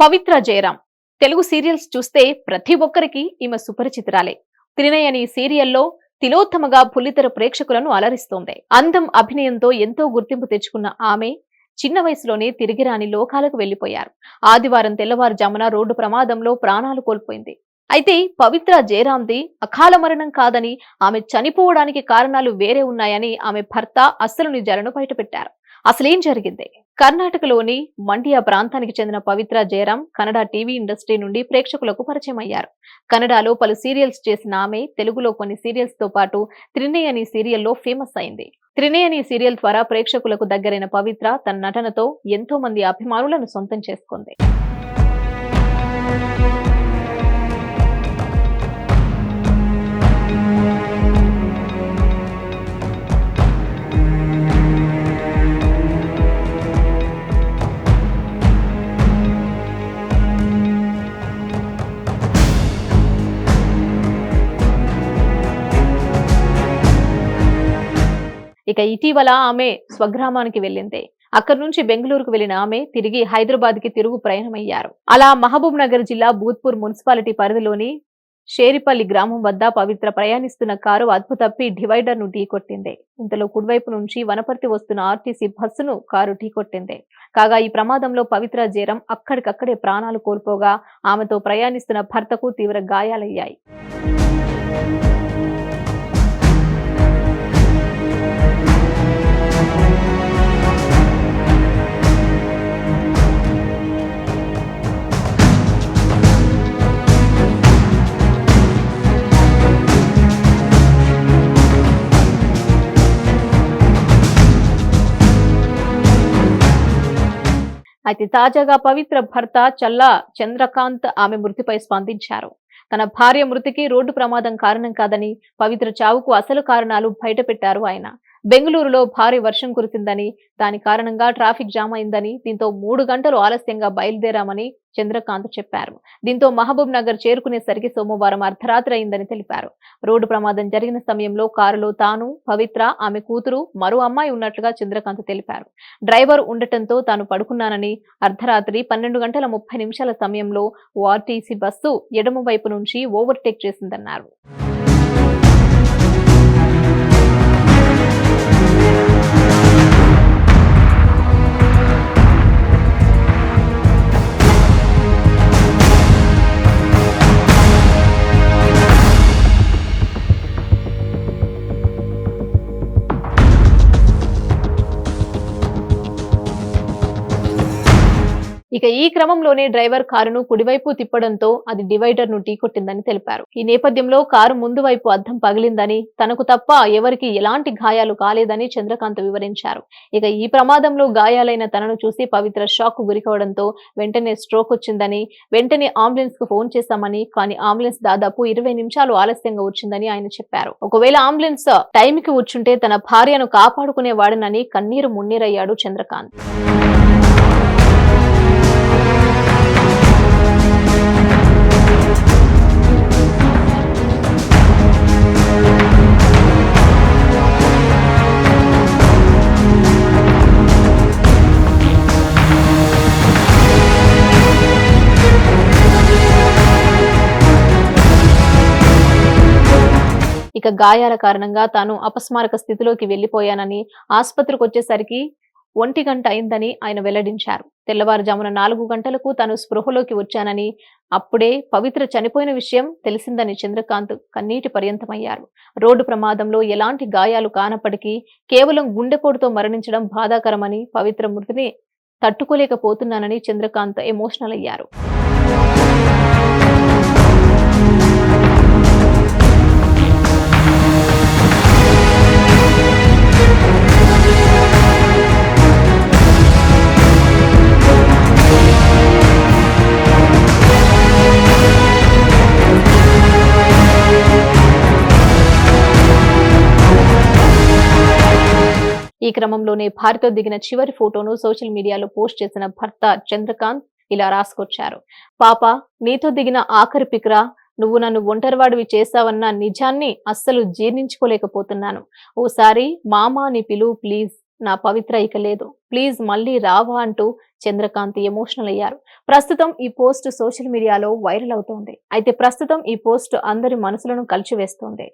పవిత్ర Jayaram. Telugu serials చూస్తే ప్రతి ఒక్కరికి ఈమె సుపరిచితురాలే. త్రినయ్ అనే సీరియల్లో తిలోత్తమగా పులితెర ప్రేక్షకులను అలరిస్తోంది. అందం అభినయంతో ఎంతో గుర్తింపు తెచ్చుకున్న ఆమె చిన్న వయసులోనే తిరిగిరాని లోకాలకు వెళ్ళిపోయారు ఆదివారం తెల్లవారుజామున రోడ్డు ప్రమాదంలో ప్రాణాలు కోల్పోయింది. అయితే పవిత్ర జయరాంది అకాల మరణం కాదని ఆమె చనిపోవడానికి కారణాలు వేరే ఉన్నాయని ఆమె భర్త అస్సలు నిజాలను బయటపెట్టారు. అసలేం జరిగింది? కర్ణాటకలోని మండియా ప్రాంతానికి చెందిన పవిత్ర జయరాం కన్నడ టీవీ ఇండస్ట్రీ నుండి ప్రేక్షకులకు పరిచయం అయ్యారు. కన్నడలో పలు సీరియల్స్ చేసిన ఆమె తెలుగులో కొన్ని సీరియల్స్తో పాటు త్రినే అనే సీరియల్లో ఫేమస్ అయింది. త్రినే అనే సీరియల్ ద్వారా ప్రేక్షకులకు దగ్గరైన పవిత్ర తన నటనతో ఎంతో మంది అభిమానులను సొంతం చేసుకుంది. ఇక ఇటీవల ఆమె స్వగ్రామానికి వెళ్ళింది. అక్కడి నుంచి బెంగళూరుకు వెళ్ళిన ఆమె తిరిగి హైదరాబాద్కి తిరుగు ప్రయాణమయ్యారు. అలా మహబూబ్ నగర్ జిల్లా భూత్పూర్ మున్సిపాలిటీ పరిధిలోని షేరిపల్లి గ్రామం వద్ద పవిత్ర ప్రయాణిస్తున్న కారు అదుపు తప్పి డివైడర్ను ఢీకొట్టింది ఇంతలో కుడివైపు నుంచి వనపర్తి వస్తున్న ఆర్టీసీ బస్సును కారు ఢీకొట్టింది కాగా ఈ ప్రమాదంలో పవిత్ర జయరం అక్కడికక్కడే ప్రాణాలు కోల్పోగా ఆమెతో ప్రయాణిస్తున్న భర్తకు తీవ్ర గాయాలయ్యాయి. అయితే తాజాగా పవిత్ర భర్త చల్లా చంద్రకాంత్ ఆమె మృతిపై స్పందించారు. తన భార్య మృతికి రోడ్డు ప్రమాదం కారణం కాదని పవిత్ర చావుకు అసలు కారణాలు బయటపెట్టారు ఆయన. బెంగళూరులో భారీ వర్షం కురిసిందని దాని కారణంగా ట్రాఫిక్ జామ్ అయిందని దీంతో మూడు గంటలు ఆలస్యంగా బయలుదేరామని చంద్రకాంత్ చెప్పారు. దీంతో మహబూబ్ నగర్ చేరుకునేసరికి సోమవారం అర్ధరాత్రి అయిందని తెలిపారు. రోడ్డు ప్రమాదం జరిగిన సమయంలో కారులో తాను పవిత్ర ఆమె కూతురు మరో అమ్మాయి ఉన్నట్లుగా చంద్రకాంత్ తెలిపారు. డ్రైవర్ ఉండటంతో తాను పడుకున్నానని అర్ధరాత్రి పన్నెండు గంటల ముప్పై నిమిషాల సమయంలో ఓ ఆర్టీసీ బస్సు ఎడమ వైపు నుంచి ఓవర్టేక్ చేసిందన్నారు. ఇక ఈ క్రమంలోనే డ్రైవర్ కారును కుడివైపు తిప్పడంతో అది డివైడర్ను ఢీకొట్టిందని తెలిపారు. ఈ నేపథ్యంలో కారు ముందు వైపు అద్దం పగిలిందని తనకు తప్ప ఎవరికి ఎలాంటి గాయాలు కాలేదని చంద్రకాంత్ వివరించారు. ఇక ఈ ప్రమాదంలో గాయాలైన తనను చూసి పవిత్ర షాక్కు గురికావడంతో వెంటనే స్ట్రోక్ వచ్చిందని వెంటనే అంబులెన్స్కు ఫోన్ చేశామని కానీ అంబులెన్స్ దాదాపు ఇరవై నిమిషాలు ఆలస్యంగా వచ్చిందని ఆయన చెప్పారు. ఒకవేళ అంబులెన్స్ టైంకి వచ్చుంటే తన భార్యను కాపాడుకునేవాడనని కన్నీరు మున్నీరయ్యాడు చంద్రకాంత్. ఇక గాయాల కారణంగా తాను అపస్మారక స్థితిలోకి వెళ్ళిపోయానని ఆసుపత్రికి వచ్చేసరికి ఒంటి గంట అయిందని ఆయన వెల్లడించారు. తెల్లవారుజామున నాలుగు గంటలకు తాను స్పృహలోకి వచ్చానని అప్పుడే పవిత్ర చనిపోయిన విషయం తెలిసిందని చంద్రకాంత్ కన్నీటి పర్యంతమయ్యారు. రోడ్డు ప్రమాదంలో ఎలాంటి గాయాలు కానప్పటికీ కేవలం గుండెపోటుతో మరణించడం బాధాకరమని పవిత్ర మృతిని తట్టుకోలేకపోతున్నానని చంద్రకాంత్ ఎమోషనల్ అయ్యారు ఈ క్రమంలోనే భార్యతో దిగిన చివరి ఫోటోను సోషల్ మీడియాలో పోస్ట్ చేసిన భర్త చంద్రకాంత్ ఇలా రాసుకొచ్చారు. పాప నీతో దిగిన ఆఖరి పిక్రా. నువ్వు నన్ను ఒంటరివాడివి చేశావన్న నిజాన్ని అస్సలు జీర్ణించుకోలేకపోతున్నాను. ఓసారి మామా అని పిలువు ప్లీజ్. నా పవిత్ర ఇక లేదు. ప్లీజ్ మళ్ళీ రావా అంటూ చంద్రకాంత్ ఎమోషనల్ అయ్యారు. ప్రస్తుతం ఈ పోస్ట్ సోషల్ మీడియాలో వైరల్ అవుతోంది. అయితే ప్రస్తుతం ఈ పోస్ట్ అందరి మనసులను కలిచివేస్తోంది.